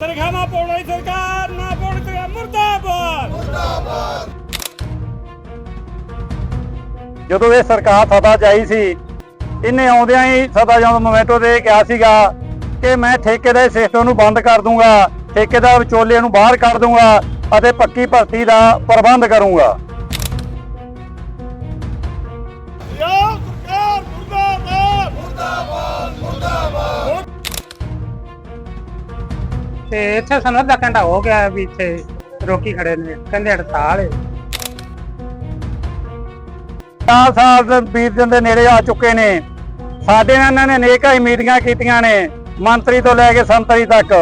ਤਨਖਾਹਾਂ ਪਾਉਣ ਸਰਕਾਰ, ਨਾ ਪਾਉਣ ਤੇ ਮੁਰਦਾਬਾਦ। ਜਦੋਂ ਇਹ ਸਰਕਾਰ ਸਦਾ ਚਾਹੀ ਸੀ ਇਹਨੇ ਆਉਂਦਿਆਂ ਹੀ ਸਦਾ ਜਾਂ ਮੋਮੈਂਟੋ ਦੇ ਕਿਹਾ ਸੀਗਾ ਕਿ ਮੈਂ ਠੇਕੇ ਦੇ ਸਿਸਟਮ ਨੂੰ ਬੰਦ ਕਰ ਦੂੰਗਾ, ਠੇਕੇਦਾਰ ਵਿਚੋਲੇ ਨੂੰ ਬਾਹਰ ਕੱਢ ਦੂੰਗਾ ਅਤੇ ਪੱਕੀ ਭਰਤੀ ਦਾ ਪ੍ਰਬੰਧ ਕਰੂੰਗਾ। ਤੇ ਇੱਥੇ ਸਾਨੂੰ ਅੱਧਾ ਘੰਟਾ ਹੋ ਗਿਆ ਵੀ ਇੱਥੇ ਰੋਕੀ ਖੜੇ ਨੇ ਕਹਿੰਦੇ ਹੜਤਾਲ ਹੈ ਚਾਰ ਸਾਲ ਦੇ ਬੀਤ ਦਿਨ ਦੇ ਨੇੜੇ ਆ ਚੁੱਕੇ ਨੇ। ਸਾਡੇ ਨਾਲ ਇਹਨਾਂ ਨੇ ਅਨੇਕਾਂ ਹੀ ਮੀਟਿੰਗਾਂ ਕੀਤੀਆਂ ਨੇ ਮੰਤਰੀ ਤੋਂ ਲੈ ਕੇ ਸੰਤਰੀ ਤੱਕ।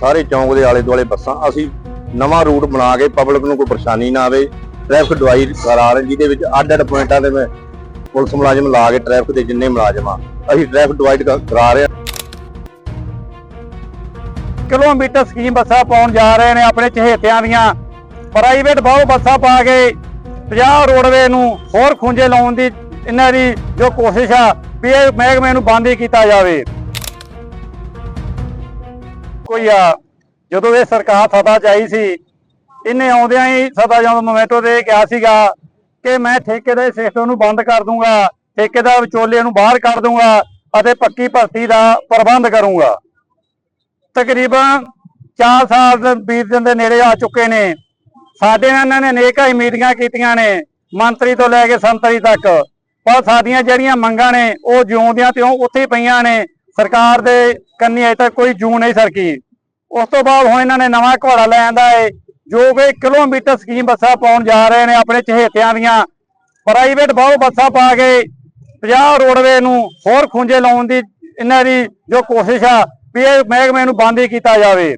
ਸਾਰੇ ਚੌਂਕ ਦੇ ਆਲੇ ਦੁਆਲੇ ਬੱਸਾਂ ਅਸੀਂ ਨਵਾਂ ਰੂਟ ਬਣਾ ਕੇ ਪਬਲਿਕ ਨੂੰ ਕੋਈ ਪਰੇਸ਼ਾਨੀ ਨਾ ਆਵੇ। ਟ੍ਰੈਫਿਕ ਡਿਵਾਈਡ ਕਰਾ ਰਹੇ ਜਿਹਦੇ ਵਿੱਚ ਅੱਡ ਅੱਡ ਪੁਆਇੰਟਾਂ ਤੇ ਮੈਂ ਪੁਲਿਸ ਮੁਲਾਜ਼ਮ ਲਾ ਕੇ ਟ੍ਰੈਫਿਕ ਦੇ ਜਿੰਨੇ ਮੁਲਾਜ਼ਮ ਆ ਅਸੀਂ ਟ੍ਰੈਫਿਕ ਡਿਵਾਈਡ ਕਰਾ ਰਹੇ ਹਾਂ ਕਿਲੋਮੀਟਰ ਸਕੀਮ ਬੱਸਾਂ ਪਾਉਣ ਜਾ ਰਹੇ ਨੇ ਆਪਣੇ ਚਹੇਤਿਆਂ ਦੀਆਂ। ਪ੍ਰਾਈਵੇਟ ਬਹੁ ਬੱਸਾਂ ਪਾ ਕੇ 50 ਰੋਡਵੇ ਨੂੰ ਹੋਰ ਖੁੰਝੇ ਲਾਉਣ ਦੀ ਇਹਨਾਂ ਦੀ ਜੋ ਕੋਸ਼ਿਸ਼ ਆ ਵੀ ਇਹ ਮਹਿਕਮੇ ਨੂੰ ਬੰਦ ਹੀ ਕੀਤਾ ਜਾਵੇ। ਕੋਈ ਆ, ਜਦੋਂ ਇਹ ਸਰਕਾਰ ਸਦਾ ਚਾਹੀ ਸੀ, ਇਹਨੇ ਆਉਂਦਿਆਂ ਹੀ ਸਦਾ ਜਦੋਂ ਮੋਮੈਂਟੋ ਦੇ ਕਿਹਾ ਸੀਗਾ ਕਿ ਮੈਂ ਠੇਕੇ ਦੇ ਸਿਸਟਮ ਨੂੰ ਬੰਦ ਕਰ ਦੂੰਗਾ ਠੇਕੇਦਾਰ ਵਿਚੋਲੇ ਨੂੰ ਬਾਹਰ ਕੱਢ ਦੂੰਗਾ ਅਤੇ ਪੱਕੀ ਭਰਤੀ ਦਾ ਪ੍ਰਬੰਧ ਕਰੂੰਗਾ। ਤਕਰੀਬਨ 4 ਸਾਲ ਦੇ ਬੀਤ ਦਿਨ ਦੇ ਨੇੜੇ ਆ ਚੁੱਕੇ ਨੇ। ਸਾਡੇ ਨਾਲ ਇਹਨਾਂ ਨੇ ਅਨੇਕਾਂ ਹੀ ਮੀਟਿੰਗਾਂ ਕੀਤੀਆਂ ਨੇ, ਮੰਤਰੀ ਤੋਂ ਲੈ ਕੇ ਸੰਤਰੀ ਤੱਕ। ਪਰ ਸਾਡੀਆਂ ਜਿਹੜੀਆਂ ਮੰਗਾਂ ਨੇ, ਉਹ ਜਿਉਂਦਿਆਂ ਤਿਉਂ ਉੱਥੇ ਪਈਆਂ ਨੇ। ਸਰਕਾਰ ਦੇ ਕੰਨੀ ਅਜੇ ਤੱਕ ਕੋਈ ਜੂ ਨਹੀਂ ਸਰਕੀ। ਉਸ ਤੋਂ ਬਾਅਦ ਹੁਣ ਇਹਨਾਂ ਨੇ ਨਵਾਂ ਘੋੜਾ ਲੈ ਆਂਦਾ ਏ, ਜੋ ਕਿ ਕਿਲੋਮੀਟਰ ਸਕੀਮ ਬੱਸਾਂ ਪਾਉਣ ਜਾ ਰਹੇ ਨੇ ਆਪਣੇ ਚਹੇਤਿਆਂ ਦੀਆਂ। ਪ੍ਰਾਈਵੇਟ ਬਹੁ ਬੱਸਾਂ ਪਾ ਕੇ 50 ਰੋਡਵੇ ਨੂੰ ਹੋਰ ਖੁੰਝੇ ਲਾਉਣ ਦੀ ਇਹਨਾਂ ਦੀ ਜੋ ਕੋਸ਼ਿਸ਼ ਆ ਵੀ ਇਹ ਮਹਿਕਮੇ ਨੂੰ ਬੰਦ ਹੀ ਕੀਤਾ ਜਾਵੇ।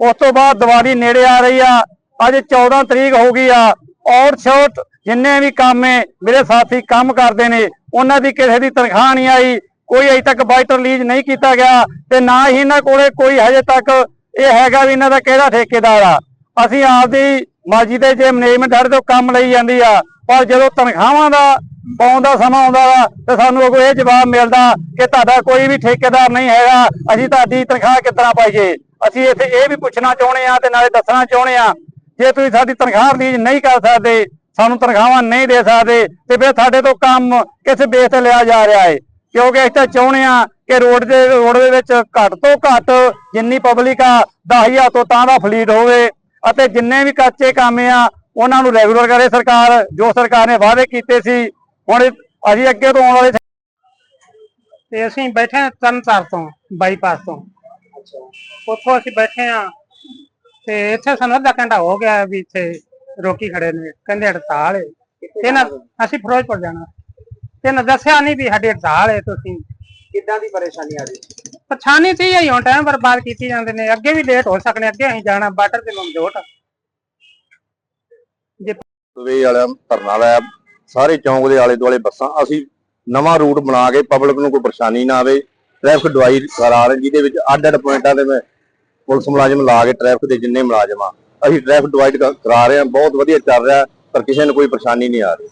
ਉਸ ਤੋਂ ਬਾਅਦ ਦੀਵਾਲੀ ਨੇੜੇ ਆ ਰਹੀ ਆ। ਅੱਜ 14 ਤਰੀਕ ਹੋ ਗਈ ਆ। ਔਰ ਛੋਟ ਜਿੰਨੇ ਵੀ ਕੰਮ ਮੇਰੇ ਸਾਥੀ ਕੰਮ ਕਰਦੇ ਨੇ, ਉਹਨਾਂ ਦੀ ਕਿਸੇ ਦੀ ਤਨਖਾਹ ਨਹੀਂ ਆਈ। ਕੋਈ ਅਜੇ ਤੱਕ ਬਾਈਟ ਰਿਲੀਜ਼ ਨਹੀਂ ਕੀਤਾ ਗਿਆ ਤੇ ਨਾ ਹੀ ਇਹਨਾਂ ਕੋਲੇ ਕੋਈ ਹਜੇ ਤੱਕ ਇਹ ਹੈਗਾ ਵੀ ਇਹਨਾਂ ਦਾ ਕਿਹੜਾ ਠੇਕੇਦਾਰ ਆ। ਅਸੀਂ ਆਪਦੀ ਮਰਜ਼ੀ ਦੇ ਜੇ ਮੈਨੇਜਮੈਂਟ ਸਾਡੇ ਤੋਂ ਕੰਮ ਲਈ ਜਾਂਦੀ ਆ, ਪਰ ਜਦੋਂ ਤਨਖਾਹਾਂ ਦਾ ਪਾਉਣ ਦਾ ਸਮਾਂ ਆਉਂਦਾ ਵਾ ਤੇ ਸਾਨੂੰ ਅੱਗੋਂ ਇਹ ਜਵਾਬ ਮਿਲਦਾ ਕਿ ਤੁਹਾਡਾ ਕੋਈ ਵੀ ਠੇਕੇਦਾਰ ਨਹੀਂ ਹੈਗਾ, ਅਸੀਂ ਤੁਹਾਡੀ ਤਨਖਾਹ ਕਿੱਦਾਂ ਪਾਈਏ? ਅਸੀਂ ਇੱਥੇ ਇਹ ਵੀ ਪੁੱਛਣਾ ਚਾਹੁੰਦੇ ਆ ਤੇ ਨਾਲੇ ਦੱਸਣਾ ਚਾਹੁੰਦੇ ਆ ਜੇ ਤੁਸੀਂ ਸਾਡੀ ਤਨਖਾਹ ਰਿਲੀਜ਼ ਨਹੀਂ ਕਰ ਸਕਦੇ, ਸਾਨੂੰ ਤਨਖਾਹਾਂ ਨਹੀਂ ਦੇ ਸਕਦੇ, ਤੇ ਫਿਰ ਸਾਡੇ ਤੋਂ ਕੰਮ ਕਿਸ ਬੇਸ ਤੇ ਲਿਆ ਜਾ ਰਿਹਾ ਹੈ? ਕਿਉਂਕਿ ਅਸੀਂ ਤਾਂ ਚਾਹੁੰਦੇ ਆ ਕਿ ਰੋਡ ਦੇ ਰੋਡ ਦੇ ਵਿੱਚ ਘੱਟ ਤੋਂ ਘੱਟ ਜਿੰਨੀ ਪਬਲਿਕ ਆ 10000 ਤੋਂ ਤਾਂ ਦਾ ਫਲੀਟ ਹੋਵੇ ਅਤੇ ਜਿੰਨੇ ਵੀ ਕੱਚੇ ਕੰਮ ਆ, ਉਹਨਾਂ ਨੂੰ ਰੈਗੂਲਰ ਕਰੇ ਸਰਕਾਰ, ਜੋ ਸਰਕਾਰ ਨੇ ਵਾਅਦੇ ਕੀਤੇ ਸੀ ਹੁਣ ਅਸੀਂ ਅੱਗੇ ਤੋਂ ਆਉਣ ਵਾਲੇ ਤੇ ਅਸੀਂ ਬੈਠੇ ਹਾਂ ਤਰਨਤਾਰ ਤੋਂ ਬਾਈਪਾਸ ਤੋਂ। ਉੱਥੋਂ ਅਸੀਂ ਬੈਠੇ ਆ ਤੇ ਇੱਥੇ ਸਾਨੂੰ ਅੱਧਾ ਘੰਟਾ ਹੋ ਗਿਆ ਵੀ ਇੱਥੇ ਰੋਕੀ ਖੜੇ ਨੇ ਕਹਿੰਦੇ ਹੜਤਾਲ ਹੈ ਇਹਨਾਂ ਅਸੀਂ ਫਿਰੋਜ਼ਪੁਰ ਜਾਣਾ। ਇਹਨਾਂ ਦੱਸਿਆ ਨਹੀਂ ਵੀ ਸਾਡੀ ਹੜਤਾਲ ਹੈ ਤੁਸੀਂ। ਕਿੱਦਾਂ ਦੀ ਪਰੇਸ਼ਾਨੀ ਆ ਰਹੀ? ਪਛਾਣੀ ਸੀ ਹੀ ਹੁਣ ਟਾਈਮ ਬਰਬਾਦ ਕੀਤੀ ਜਾਂਦੇ ਨੇ। ਅੱਗੇ ਵੀ ਲੇਟ ਹੋ ਸਕਣੇ ਅੱਗੇ ਅਸੀਂ ਜਾਣਾ ਬਾਰਡਰ ਤੇ ਲੰਮਜੋਟ ਵੇ ਵਾਲਾ ਧਰਨਾ ਲਾਇਆ। ਸਾਰੇ ਚੌਂਕ ਦੇ ਆਲੇ ਦੁਆਲੇ ਬੱਸਾਂ, ਅਸੀਂ ਨਵਾਂ ਰੂਟ ਬਣਾ ਕੇ ਪਬਲਿਕ ਨੂੰ ਕੋਈ ਪਰੇਸ਼ਾਨੀ ਨਾ ਆਵੇ ਟ੍ਰੈਫਿਕ ਡਿਵਾਈਡ ਕਰਾ ਰਹੇ, ਜਿਹਦੇ ਵਿੱਚ ਅੱਡ ਅੱਡ ਪੁਆਇੰਟਾਂ ਤੇ ਮੈਂ ਪੁਲਿਸ ਮੁਲਾਜ਼ਮ ਲਾ ਕੇ ਟ੍ਰੈਫਿਕ ਦੇ ਜਿੰਨੇ ਮੁਲਾਜ਼ਮ ਆ, ਅਸੀਂ ਟ੍ਰੈਫਿਕ ਡਿਵਾਈਡ ਕਰਾ ਰਹੇ ਹਾਂ, ਬਹੁਤ ਵਧੀਆ ਚੱਲ ਰਿਹਾ, ਪਰ ਕਿਸੇ ਨੂੰ ਕੋਈ ਪਰੇਸ਼ਾਨੀ ਨਹੀਂ ਆ ਰਹੀ।